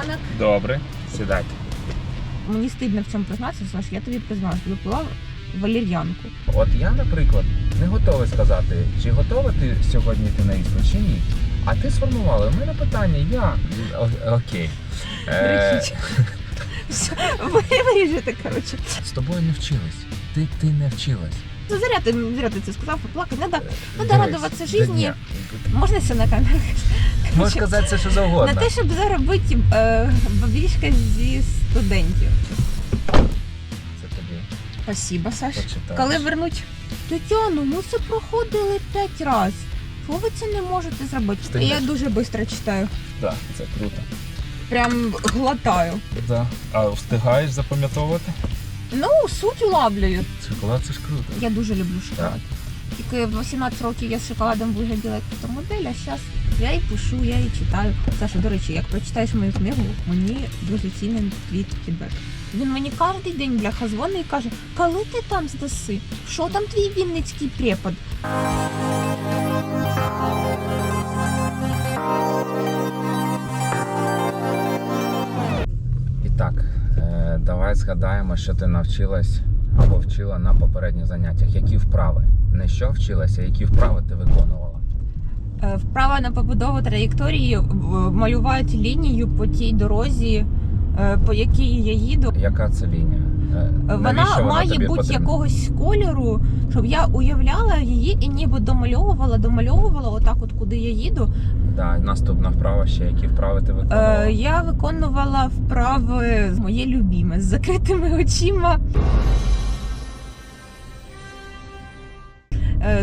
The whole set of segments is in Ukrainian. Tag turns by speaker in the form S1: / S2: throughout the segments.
S1: ранок.
S2: Добре, сідайте.
S1: Мені стидно в цьому признатися, Саш, я тобі признаюсь, випила валір'янку.
S2: От я, наприклад, не готовий сказати, чи готова ти сьогодні йти на іспит, чи ні. А ти сформувала. У мене питання, я. О- окей. Е.
S1: Все, ви виріжете, коротше.
S2: з тобою не вчились. Ти, ти не вчилась.
S1: Ну, зря ти, зря ти це сказав, поплакати. Надо, надо
S2: Дивись,
S1: радуватися
S2: ні.
S1: Можна все на камеру?
S2: Можеш
S1: Коротше,
S2: казати все, що
S1: На
S2: завгодно.
S1: те, щоб заробити е, бабішка зі студентів.
S2: Це тобі
S1: Спасибо, Саш.
S2: почитаєш.
S1: Коли вернуть Тетяну, ми це проходили п'ять разів. Чого ви це не можете зробити?
S2: Встигнеш.
S1: Я дуже швидко читаю.
S2: Да, це круто.
S1: Прям глотаю.
S2: Да. А встигаєш запам'ятовувати?
S1: Ну, суть улавлюю.
S2: Шоколад це ж круто.
S1: Я дуже люблю шоколад. Тільки в 18 років я з шоколадом вигляділа як фотомодель, а зараз я і пишу, я і читаю. Саша, до речі, як прочитаєш мою книгу, мені дуже цінний твій фідбек. Він мені кожен день бляха дзвонить і каже, коли ти там здаси? Що там твій вінницький препод?
S2: Давай згадаємо, що ти навчилась або вчила на попередніх заняттях. Які вправи? Не що вчилася, які вправи ти виконувала?
S1: Е, Вправа на побудову траєкторії малювати лінію по тій дорозі, е, по якій я їду.
S2: Яка це лінія? Е,
S1: Вона
S2: навіщо
S1: має бути
S2: потрібна?
S1: якогось кольору, щоб я уявляла її і ніби домальовувала, домальовувала отак, от куди я їду.
S2: Да, наступна вправа ще. Які вправи ти виконувала?
S1: Е, я виконувала вправи з моє любіме з закритими очима.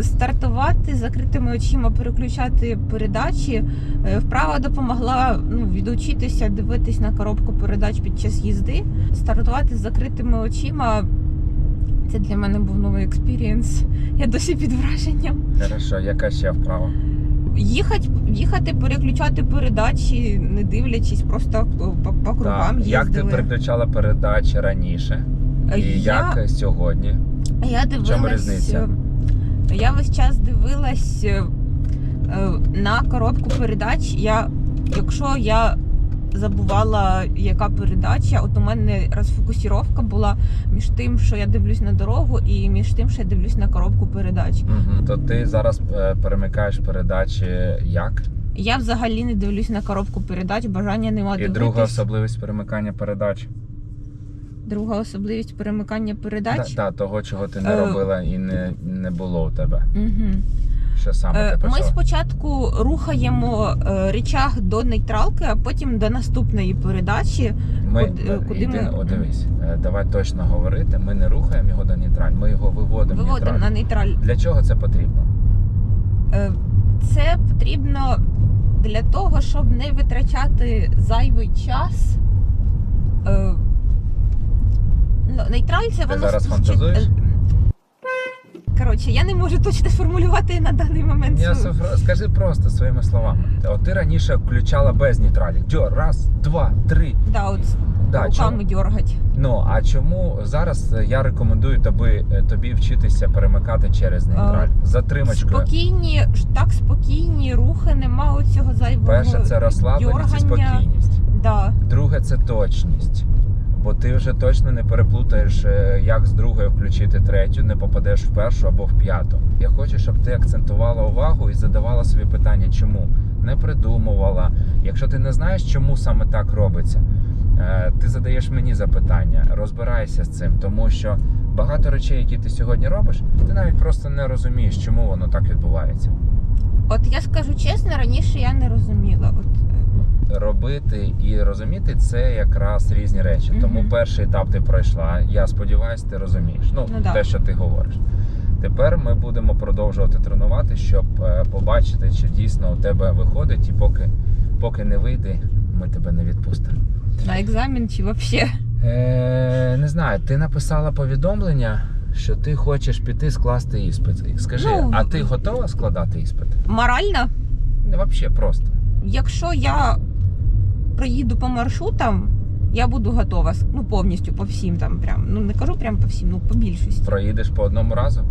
S1: Стартувати з закритими очима, переключати передачі. Е, Вправа допомогла ну, відучитися дивитись на коробку передач під час їзди. Стартувати з закритими очима. Це для мене був новий експірієнс. Я досі під враженням.
S2: Хорошо, яка ще вправа?
S1: Їхати, їхати, переключати передачі, не дивлячись, просто по, по, кругам
S2: Так. Як ти переключала передачі раніше?
S1: Е,
S2: І
S1: я,
S2: як сьогодні?
S1: я дивилась.
S2: чому різниця?
S1: Я весь час дивилась е, е, на коробку передач. Я, якщо я забувала, яка передача, от у мене розфокусіровка була між тим, що я дивлюсь на дорогу, і між тим, що я дивлюсь на коробку передач.
S2: Угу. То ти зараз е, перемикаєш передачі як?
S1: Я взагалі не дивлюсь на коробку передач, бажання нема
S2: І
S1: дивитись.
S2: друга особливість перемикання передач.
S1: Друга особливість перемикання
S2: Да,
S1: передач.
S2: да, того, чого ти не
S1: Е,
S2: робила і не, не було у тебе.
S1: Угу.
S2: Що саме
S1: Е,
S2: ти
S1: Ми спочатку рухаємо е, речах до нейтралки, а потім до наступної передачі.
S2: Ми,
S1: куди-
S2: іди,
S1: ми-
S2: о, дивись, давай точно говорити. Ми не рухаємо його до нейтраль, ми його виводимо
S1: Виводимо
S2: нейтраль.
S1: на нейтраль.
S2: Для чого це потрібно?
S1: Це потрібно для того, щоб не витрачати зайвий час. Нейтраль це воно
S2: зараз фантазуєш?
S1: е, Коротше, я не можу точно сформулювати на даний момент.
S2: Я
S1: свою-
S2: скажи просто своїми словами. От ти раніше включала без нейтралі. Дьо, раз, два, три.
S1: Да, от
S2: Да,
S1: руками дергати.
S2: Ну а чому зараз я рекомендую тобі, е, тобі вчитися перемикати через нейтраль? Затримочкою.
S1: Спокійні, так спокійні рухи, нема оцього зайвого.
S2: Перше це розслабленість і спокійність.
S1: Да.
S2: Друге це точність. Бо ти вже точно не переплутаєш, е, як з другої включити третю, не попадеш в першу або в п'яту. Я хочу, щоб ти акцентувала увагу і задавала собі питання, чому не придумувала. Якщо ти не знаєш, чому саме так робиться, е, ти задаєш мені запитання, розбирайся з цим, тому що багато речей, які ти сьогодні робиш, ти навіть просто не розумієш, чому воно так відбувається.
S1: От я скажу чесно, раніше я не розуміла. От,
S2: робити і розуміти це якраз різні речі.
S1: Мгм.
S2: Тому перший етап ти пройшла. Я сподіваюся, ти розумієш. Ну,
S1: Ну, да.
S2: те, що ти говориш. Тепер ми будемо продовжувати тренувати, щоб е, побачити, чи дійсно у тебе виходить, і поки, поки не вийде, ми тебе не відпустимо.
S1: на екзамен чи взагалі.
S2: Е, не знаю, ти написала повідомлення, що ти хочеш піти скласти іспит. Скажи,
S1: Ну,
S2: а ти готова складати іспит?
S1: Морально,
S2: Не взагалі просто.
S1: якщо я проїду по маршрутам, я буду готова. Ну, повністю по всім там прям. Ну не кажу прям по всім, ну по більшості.
S2: Проїдеш по одному разу?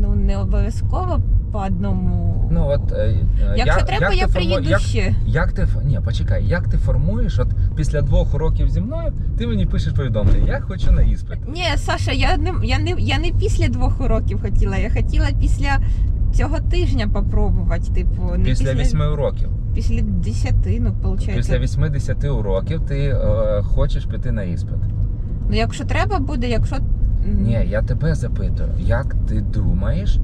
S1: Ну не обов'язково по одному.
S2: Ну от е, е,
S1: Якщо
S2: я-
S1: треба,
S2: як
S1: я
S2: ти
S1: приїду
S2: як,
S1: ще.
S2: як ти ф- ні, почекай, як ти формуєш? От після двох років зі мною ти мені пишеш повідомлення. Я хочу на іспит.
S1: Ні, Саша, я не, я, не, я не після двох уроків хотіла, я хотіла після цього тижня попробувати. Типу, не
S2: Після вісьми уроків.
S1: Після десяти, ну, виходить.
S2: Після 80 уроків ти е, хочеш піти на іспит.
S1: Ну, якщо треба буде, якщо.
S2: Ні, я тебе запитую, як ти думаєш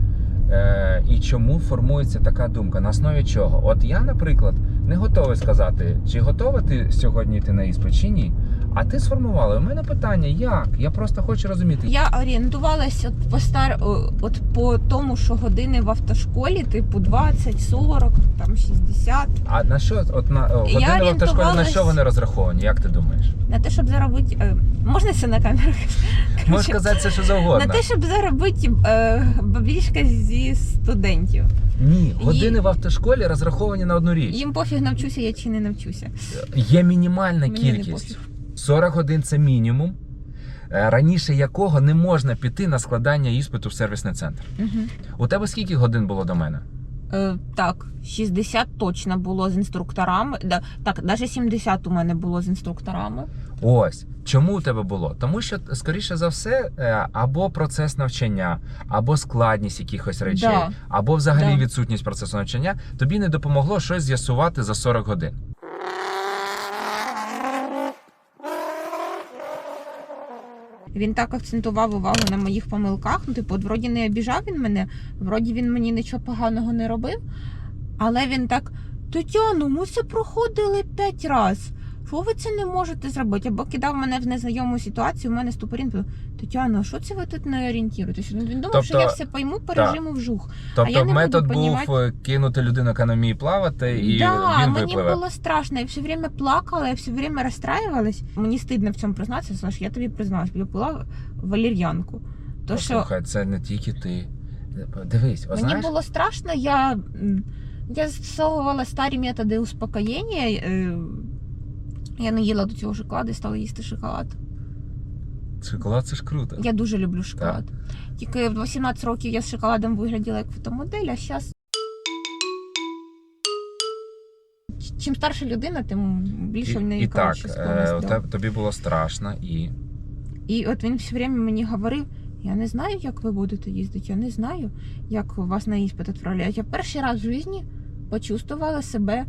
S2: е, і чому формується така думка? На основі чого? От я, наприклад, не готовий сказати, чи готова ти сьогодні йти на іспит, чи ні. А ти сформувала. У мене питання, як? Я просто хочу розуміти.
S1: Я орієнтувалась от по стар от по тому, що години в автошколі, типу 20, 40, там 60.
S2: А на що от на о, години в автошколі на що вони розраховані? Як ти думаєш?
S1: На те, щоб заробити. Е, можна це на камеру?
S2: Можеш казати все, що завгодно.
S1: На те, щоб заробити е, бабішка зі студентів.
S2: Ні, години
S1: Їм-
S2: в автошколі розраховані на одну річ.
S1: Їм пофіг навчуся я чи не навчуся.
S2: Є мінімальна
S1: Мені не
S2: кількість.
S1: пофіг.
S2: 40 годин це мінімум, е, раніше якого не можна піти на складання іспиту в сервісний центр.
S1: Угу.
S2: У тебе скільки годин було до мене?
S1: Е, так, 60 точно було з інструкторами. Да, так, навіть 70 у мене було з інструкторами.
S2: Ось чому у тебе було? Тому що, скоріше за все, е, або процес навчання, або складність якихось речей,
S1: Да.
S2: або взагалі
S1: Да.
S2: відсутність процесу навчання тобі не допомогло щось з'ясувати за 40 годин.
S1: Він так акцентував увагу на моїх помилках. Ну, типу, от вроді не обіжав він мене, вроді він мені нічого поганого не робив. Але він так: Тетяно, ми це проходили п'ять разів. Що ви це не можете зробити? Або кидав мене в незнайому ситуацію, у мене ступорін. Тетяно, а що це ви тут не орієнтуєтесь? Він він думав, що
S2: Тобто-
S1: я все пойму по режиму вжух.
S2: Тобто
S1: я не буду
S2: метод був
S1: понімати-
S2: е, кинути людину, яка не вміє плавати, і
S1: да,
S2: він
S1: мені
S2: випливе.
S1: було страшно. Я все время плакала, я все время розстраювалась. Мені стидно в цьому признатися, Саш, я тобі призналась, я пила валір'янку. То що
S2: Послухай, це не тільки ти. Дивись, о,
S1: мені
S2: знаєш,
S1: було страшно, я, я застосовувала старі методи успокоєння. Я не їла до цього шоколаду і стала їсти шоколад.
S2: шоколад це ж круто.
S1: Я дуже люблю шоколад. Тільки в 18 років я з шоколадом вигляділа як фотомодель, а зараз. Чим старша людина, тим більше в неї
S2: і так, е, тобі було страшно і.
S1: І от він все время мені говорив: я не знаю, як ви будете їздити, я не знаю, як вас на іспит відправляють. Я перший раз в житті почувствувала себе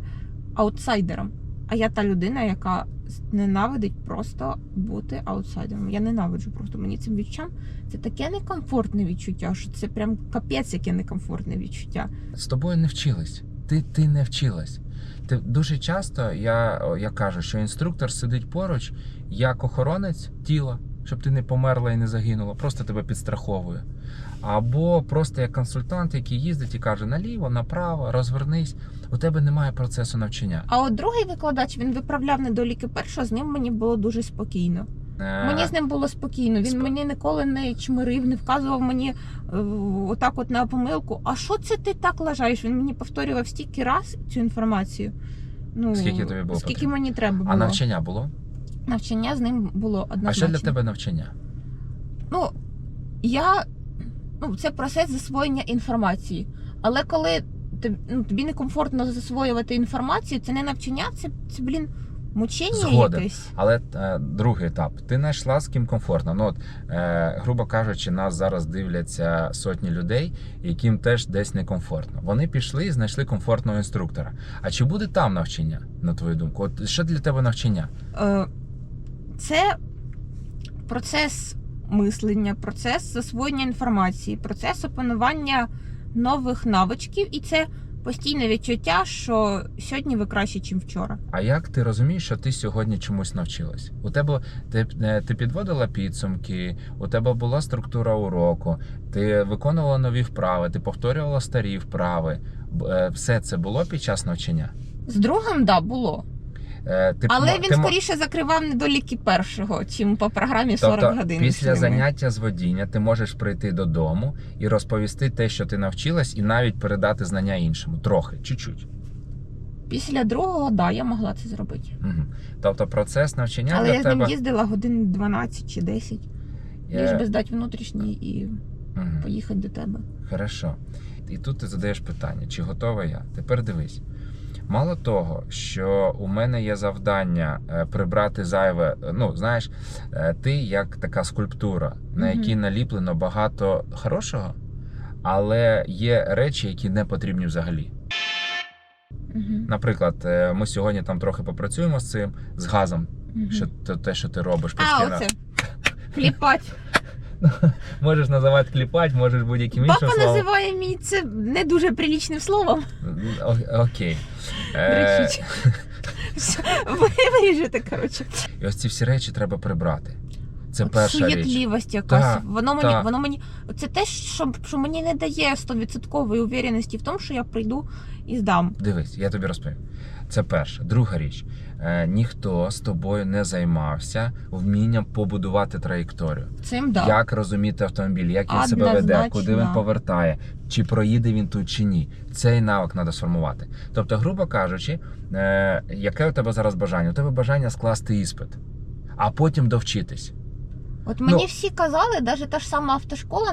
S1: аутсайдером. А я та людина, яка ненавидить просто бути аутсайдером. Я ненавиджу просто мені цим відчуттям. Це таке некомфортне відчуття, що це прям капець, яке некомфортне відчуття.
S2: з тобою не вчились. Ти, ти не вчилась. Ти дуже часто я, я кажу, що інструктор сидить поруч як охоронець тіла, щоб ти не померла і не загинула, просто тебе підстраховує. Або просто як консультант, який їздить і каже наліво, направо, розвернись. У тебе немає процесу навчання.
S1: А от другий викладач він виправляв недоліки першого, з ним мені було дуже спокійно.
S2: Е,
S1: Мені з ним було спокійно. Він
S2: Сп-
S1: мені ніколи не чмирив, не вказував мені е, отак, от на помилку. А що це ти так лажаєш? Він мені повторював стільки раз цю інформацію. Ну
S2: Скільки тобі було
S1: скільки
S2: потрібно?
S1: мені треба було.
S2: А навчання було?
S1: Навчання з ним було однозначно.
S2: А що для тебе навчання?
S1: Ну я ну це процес засвоєння інформації. Але коли тобі, ну, тобі некомфортно засвоювати інформацію, це не навчання, це, це блін, мучення
S2: Згоден.
S1: якесь.
S2: Але е, другий етап. Ти знайшла з ким комфортно. Ну от, е, грубо кажучи, нас зараз дивляться сотні людей, яким теж десь некомфортно. Вони пішли і знайшли комфортного інструктора. А чи буде там навчання, на твою думку? От що для тебе навчання?
S1: Е, це процес мислення, процес засвоєння інформації, процес опанування нових навичків, і це постійне відчуття, що сьогодні ви краще, ніж вчора.
S2: А як ти розумієш, що ти сьогодні чомусь навчилась? У тебе ти, е, ти підводила підсумки, у тебе була структура уроку, ти виконувала нові вправи, ти повторювала старі вправи. Е, Все це було під час навчання?
S1: З другим, да, було.
S2: Е, Ти,
S1: Але він
S2: ти
S1: скоріше закривав недоліки першого, чим по програмі 40
S2: Тобто,
S1: годин.
S2: після заняття з водіння ти можеш прийти додому і розповісти те, що ти навчилась, і навіть передати знання іншому. Трохи, чуть-чуть.
S1: Після другого, да, я могла це зробити.
S2: Угу. Тобто процес навчання
S1: Але
S2: для
S1: я з ним
S2: тебе.
S1: їздила годин 12 чи 10,
S2: е,
S1: ліж би здати внутрішній і
S2: мгм.
S1: поїхати до тебе.
S2: Хорошо. і тут ти задаєш питання, чи готова я? Тепер дивись. Мало того, що у мене є завдання е, прибрати зайве. Ну, знаєш, е, ти як така скульптура, на якій наліплено багато хорошого, але є речі, які не потрібні взагалі. Наприклад, е, ми сьогодні там трохи попрацюємо з цим, з газом, що те- що ти робиш
S1: А,
S2: постійно.
S1: оце. Кліпать.
S2: Можеш називати кліпать, можеш будь-яким іншим
S1: Папа
S2: словом.
S1: називає мій це не дуже прилічним словом.
S2: О- Окей. Е,
S1: Кричить. Все, Ви виріжете, коротше.
S2: і ось ці всі речі треба прибрати. Це
S1: От
S2: перша річ.
S1: Суєтливість якась.
S2: Так,
S1: воно мені,
S2: так.
S1: воно мені. Це те, що, що мені не дає стовідсоткової увереності в тому, що я прийду і здам.
S2: Дивись, я тобі розповім. Це перше. Друга річ. Е, ніхто з тобою не займався вмінням побудувати траєкторію.
S1: Цим да.
S2: Як розуміти автомобіль, як він себе веде, куди він повертає, чи проїде він тут чи ні. Цей навик треба сформувати. Тобто, грубо кажучи, е, яке у тебе зараз бажання? У тебе бажання скласти іспит, а потім довчитись.
S1: От мені
S2: Ну.
S1: всі казали, навіть та ж сама автошкола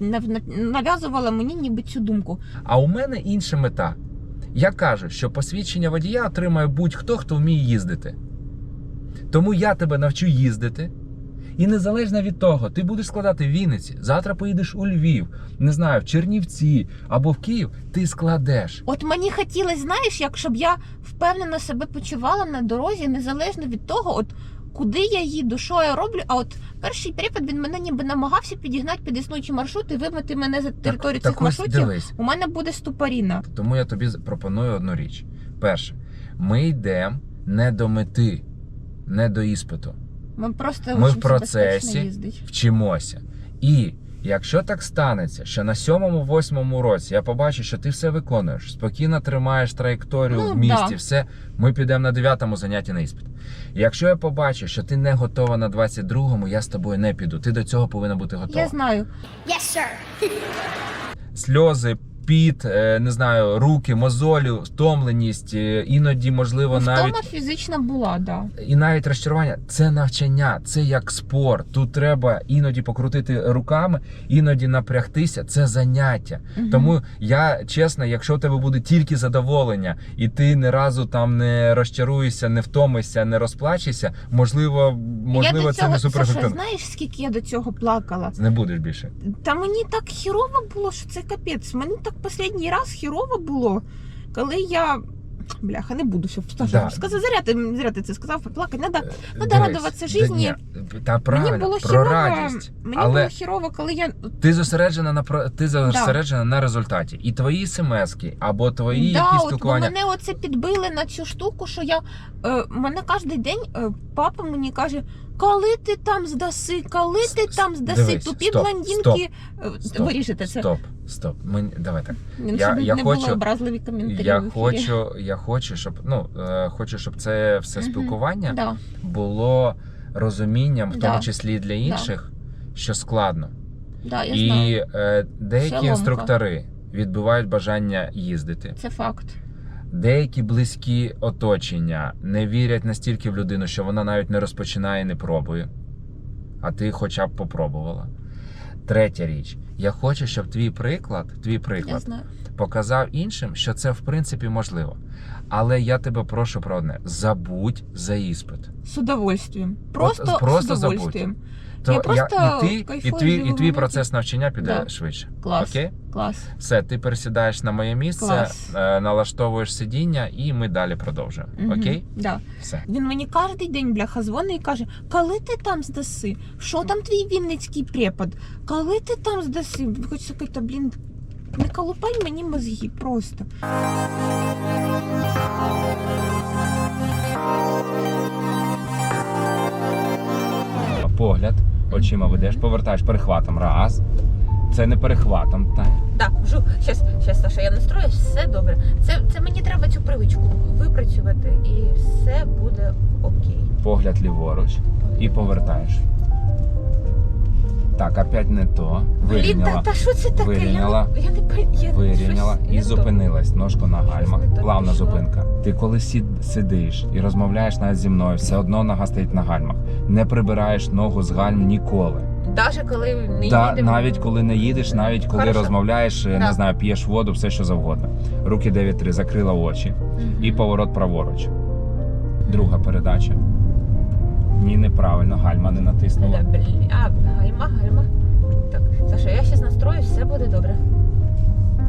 S1: нав- нав- нав'язувала мені ніби цю думку.
S2: А у мене інша мета. Я кажу, що посвідчення водія отримає будь-хто, хто вміє їздити. Тому я тебе навчу їздити. І незалежно від того, ти будеш складати в Вінниці, завтра поїдеш у Львів, не знаю, в Чернівці або в Київ, ти складеш.
S1: От мені хотілося, знаєш, як щоб я впевнено себе почувала на дорозі, незалежно від того, от куди я їду, що я роблю. А от перший припад він мене ніби намагався підігнати під існуючий маршрути, вибити мене за територію цих
S2: так
S1: маршрутів.
S2: дивись.
S1: У мене буде ступоріна.
S2: Тому я тобі пропоную одну річ. Перше, ми йдемо не до мети, не до іспиту.
S1: Ми просто
S2: Ми в процесі. вчимося. І якщо так станеться, що на сьомому-восьмому році я побачу, що ти все виконуєш, спокійно тримаєш траєкторію
S1: Ну,
S2: в місті,
S1: да.
S2: все, ми підемо на дев'ятому занятті на іспит. Якщо я побачу, що ти не готова на 22-му, я з тобою не піду. Ти до цього повинна бути готова.
S1: Я знаю.
S3: Yes, sir.
S2: Сльози, піт, е, не знаю, руки, мозолі, втомленість, е, іноді, можливо, навіть
S1: Втома фізична була, да.
S2: і навіть розчарування це навчання, це як спорт. Тут треба іноді покрутити руками, іноді напрягтися. Це заняття.
S1: Мгм.
S2: Тому я чесно, якщо у тебе буде тільки задоволення, і ти ні разу там не розчаруєшся, не втомишся, не розплачешся, можливо, можливо,
S1: я
S2: це
S1: цього,
S2: не
S1: Саша,
S2: суперефективно.
S1: знаєш, скільки я до цього плакала?
S2: Не будеш більше.
S1: Та мені так хірово було, що це капець. Мені так останній раз хірово було, коли я. Бляха, не буду, щоб
S2: Да.
S1: сказав, зря ти, зря ти це сказав, поплакати. Надо,
S2: Е,
S1: Надо радуватися житті.
S2: Та правильно,
S1: мені було
S2: про
S1: хірово,
S2: радість.
S1: мені
S2: Але
S1: було хірово, коли я
S2: ти зосереджена на ти зосереджена на результаті. І твої смски або твої
S1: да,
S2: якісь спілкування.
S1: мене оце підбили на цю штуку, що я е, мене кожен день е, папа мені каже, коли ти там здаси, коли ти там здаси,
S2: дивись,
S1: тупі
S2: стоп,
S1: блондинки. Е,
S2: Стоп,
S1: Вирішите це.
S2: Стоп, стоп. Ми, давай так.
S1: Ну,
S2: Я- я
S1: не
S2: хочу-
S1: було образливі коментарі.
S2: Я
S1: ефірі.
S2: хочу, я хочу, щоб ну е, хочу, щоб це все
S1: Мгм.
S2: спілкування
S1: Да.
S2: було розумінням, в
S1: Да.
S2: тому числі і для інших, що складно.
S1: Да, я
S2: і
S1: знаю.
S2: е, деякі інструктори відбивають бажання їздити.
S1: Це факт.
S2: Деякі близькі оточення не вірять настільки в людину, що вона навіть не розпочинає і не пробує. А ти хоча б попробувала. Третя річ. Я хочу, щоб твій приклад, твій приклад показав іншим, що це в принципі можливо. Але я тебе прошу про одне: забудь за іспит.
S1: З удовольствием. Просто,
S2: просто
S1: з
S2: забудь. То
S1: Я просто
S2: і ти, і твій, і твій процес навчання піде
S1: Да.
S2: швидше.
S1: Клас.
S2: Окей?
S1: Клас.
S2: Все, ти пересідаєш на моє місце,
S1: Клас.
S2: е, налаштовуєш сидіння, і ми далі продовжуємо.
S1: Мгм.
S2: Окей?
S1: Да.
S2: Все.
S1: Він мені кожен день бляха дзвонить і каже, коли ти там здаси? Що там твій вінницький препод? Коли ти там здаси? Хочеться сказати, блін, не колупай мені мозги просто.
S2: Погляд, очима ведеш, повертаєш перехватом. Раз. Це не перехватом. Так.
S1: Так, жу, щас, щас, Саша, я настроюсь, все добре. Це, це мені треба цю привичку випрацювати, і все буде окей.
S2: Погляд ліворуч і повертаєш. Так, опять не то.
S1: Блін,
S2: Вирівняла.
S1: та, та що це таке?
S2: Вирівняла.
S1: Я не, я не пон- я
S2: Вирівняла
S1: щось
S2: і
S1: не то.
S2: зупинилась. Ножку на гальмах.
S1: не так
S2: Плавна
S1: пішло.
S2: зупинка. Ти коли сід- сидиш і розмовляєш навіть зі мною, все одно нога стоїть на гальмах. Не прибираєш ногу з гальм ніколи.
S1: Навіть коли не
S2: Да,
S1: їдемо.
S2: навіть коли не їдеш, навіть коли
S1: Хорошо.
S2: розмовляєш, е,
S1: Да.
S2: не знаю, п'єш воду, все що завгодно. Руки 9-3, закрила очі
S1: Мгм.
S2: і поворот праворуч. Друга передача. Ні, неправильно, гальма не натиснула.
S1: А, гальма, гальма. Так, Саша, я зараз настрою, все буде добре.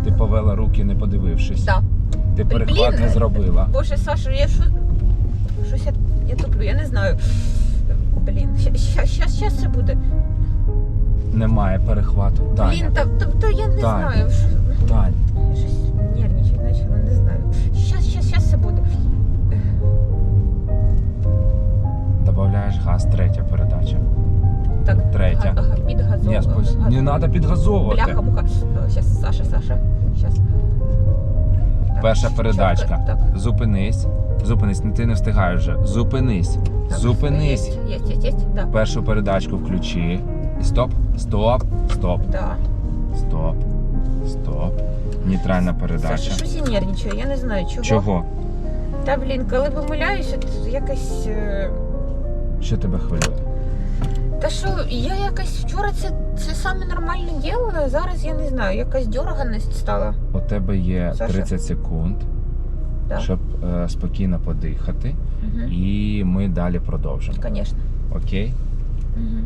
S2: Ти повела руки, не подивившись.
S1: Да.
S2: Ти перехват
S1: Блін.
S2: не зробила.
S1: Боже, Саша, я що. Щось я, я туплю, я не знаю. Блін, щас, щас, це буде.
S2: Немає перехвату.
S1: Блін,
S2: Таня,
S1: та, та, та я не
S2: Таня.
S1: знаю.
S2: Тань, треба підгазовувати.
S1: Бляха, муха. Зараз, Саша, Саша. Щас. Так,
S2: Перша передачка.
S1: Так,
S2: Зупинись. Зупинись, ти не встигаєш вже. Зупинись.
S1: так.
S2: Зупинись.
S1: Єсть, єсть, єсть, єсть. Да.
S2: Першу передачку включи. І стоп, стоп, стоп,
S1: Да.
S2: стоп, стоп. Нейтральна
S1: Саша,
S2: передача.
S1: щось я нервничаю, я не знаю чого.
S2: Чого?
S1: Та блін, коли помиляюся, то якось. е,
S2: Що тебе хвилює?
S1: Та що, я якась вчора це, це саме нормально ділила, а зараз я не знаю, якась дерганість стала.
S2: У тебе є
S1: Саша?
S2: 30 секунд,
S1: Да.
S2: щоб е, спокійно подихати,
S1: Угу.
S2: і ми далі продовжимо.
S1: Звісно.
S2: Окей?
S1: Угу.